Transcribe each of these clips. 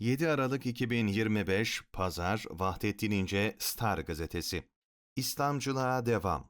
7 Aralık 2025 Pazar Vahdettin İnce Star Gazetesi İslamcılığa devam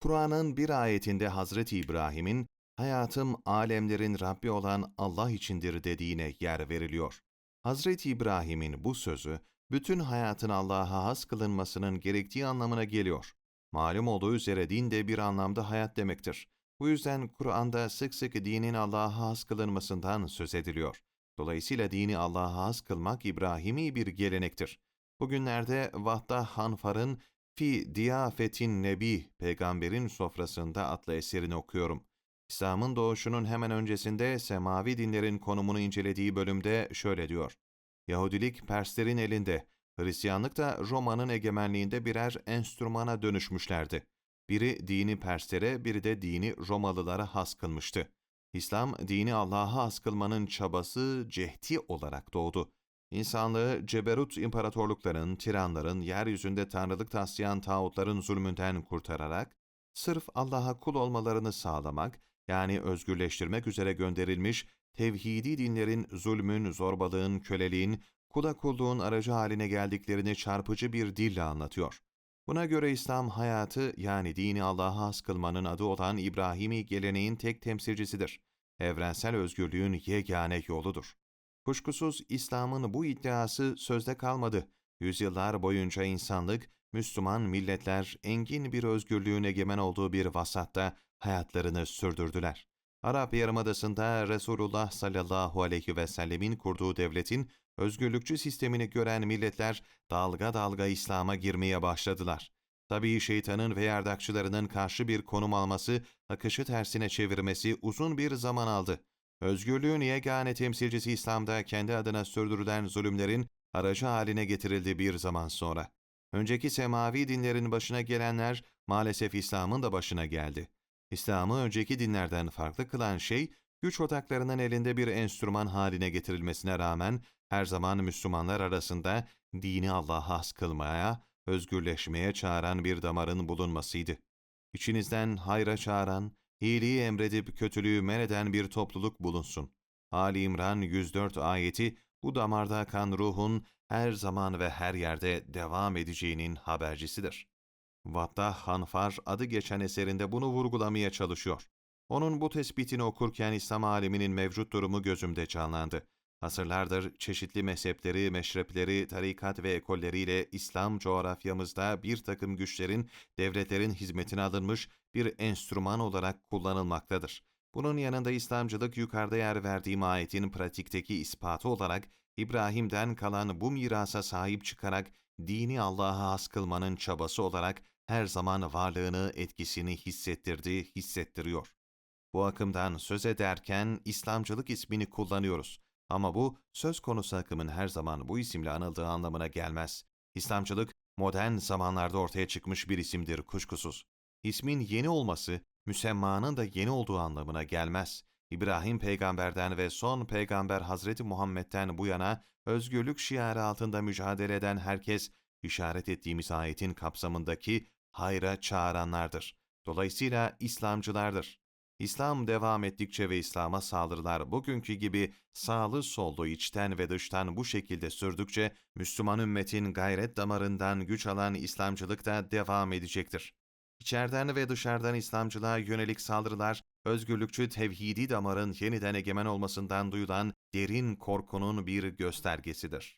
Kur'an'ın bir ayetinde Hazreti İbrahim'in hayatım alemlerin Rabbi olan Allah içindir dediğine yer veriliyor. Hazreti İbrahim'in bu sözü bütün hayatın Allah'a has kılınmasının gerektiği anlamına geliyor. Malum olduğu üzere din de bir anlamda hayat demektir. Bu yüzden Kur'an'da sık sık dinin Allah'a has kılınmasından söz ediliyor. Dolayısıyla dini Allah'a has kılmak İbrahimi bir gelenektir. Bugünlerde Vahda Hanfar'ın Fi Diyafetin Nebi, Peygamberin Sofrasında adlı eserini okuyorum. İslam'ın doğuşunun hemen öncesinde semavi dinlerin konumunu incelediği bölümde şöyle diyor. Yahudilik Perslerin elinde, Hristiyanlık da Roma'nın egemenliğinde birer enstrümana dönüşmüşlerdi. Biri dini Perslere, biri de dini Romalılara has kılmıştı. İslam, dini Allah'a has kılmanın çabası cehdi olarak doğdu. İnsanlığı ceberut imparatorlukların, tiranların, yeryüzünde tanrılık taslayan tağutların zulmünden kurtararak, sırf Allah'a kul olmalarını sağlamak, yani özgürleştirmek üzere gönderilmiş tevhidi dinlerin zulmün, zorbalığın, köleliğin, kula kulluğun aracı haline geldiklerini çarpıcı bir dille anlatıyor. Buna göre İslam hayatı yani dini Allah'a has kılmanın adı olan İbrahimi geleneğin tek temsilcisidir. Evrensel özgürlüğün yegane yoludur. Kuşkusuz İslam'ın bu iddiası sözde kalmadı. Yüzyıllar boyunca insanlık, Müslüman milletler engin bir özgürlüğün egemen olduğu bir vasatta hayatlarını sürdürdüler. Arap Yarımadası'nda Resulullah sallallahu aleyhi ve sellemin kurduğu devletin özgürlükçü sistemini gören milletler dalga dalga İslam'a girmeye başladılar. Tabii şeytanın ve yardakçılarının karşı bir konum alması, akışı tersine çevirmesi uzun bir zaman aldı. Özgürlüğün yegane temsilcisi İslam'da kendi adına sürdürülen zulümlerin aracı haline getirildi bir zaman sonra. Önceki semavi dinlerin başına gelenler maalesef İslam'ın da başına geldi. İslam'ı önceki dinlerden farklı kılan şey, güç odaklarının elinde bir enstrüman haline getirilmesine rağmen her zaman Müslümanlar arasında dini Allah'a has kılmaya, özgürleşmeye çağıran bir damarın bulunmasıydı. İçinizden hayra çağıran, iyiliği emredip kötülüğü men eden bir topluluk bulunsun. Ali İmran 104 ayeti bu damarda akan ruhun her zaman ve her yerde devam edeceğinin habercisidir. Vatta Hanfar adı geçen eserinde bunu vurgulamaya çalışıyor. Onun bu tespitini okurken İslam aleminin mevcut durumu gözümde canlandı. Asırlardır çeşitli mezhepleri, meşrepleri, tarikat ve ekolleriyle İslam coğrafyamızda bir takım güçlerin, devletlerin hizmetine alınmış bir enstrüman olarak kullanılmaktadır. Bunun yanında İslamcılık yukarıda yer verdiğim ayetin pratikteki ispatı olarak İbrahim'den kalan bu mirasa sahip çıkarak dini Allah'a has kılmanın çabası olarak her zaman varlığını, etkisini hissettirdi, hissettiriyor. Bu akımdan söz ederken İslamcılık ismini kullanıyoruz. Ama bu söz konusu akımın her zaman bu isimle anıldığı anlamına gelmez. İslamcılık modern zamanlarda ortaya çıkmış bir isimdir kuşkusuz. İsmin yeni olması, müsemmanın da yeni olduğu anlamına gelmez. İbrahim peygamberden ve son peygamber Hazreti Muhammed'den bu yana özgürlük şiarı altında mücadele eden herkes, işaret ettiğimiz ayetin kapsamındaki hayra çağıranlardır. Dolayısıyla İslamcılardır. İslam devam ettikçe ve İslam'a saldırılar bugünkü gibi sağlı sollu içten ve dıştan bu şekilde sürdükçe Müslüman ümmetin gayret damarından güç alan İslamcılık da devam edecektir. İçeriden ve dışarıdan İslamcılığa yönelik saldırılar, özgürlükçü tevhidi damarın yeniden egemen olmasından duyulan derin korkunun bir göstergesidir.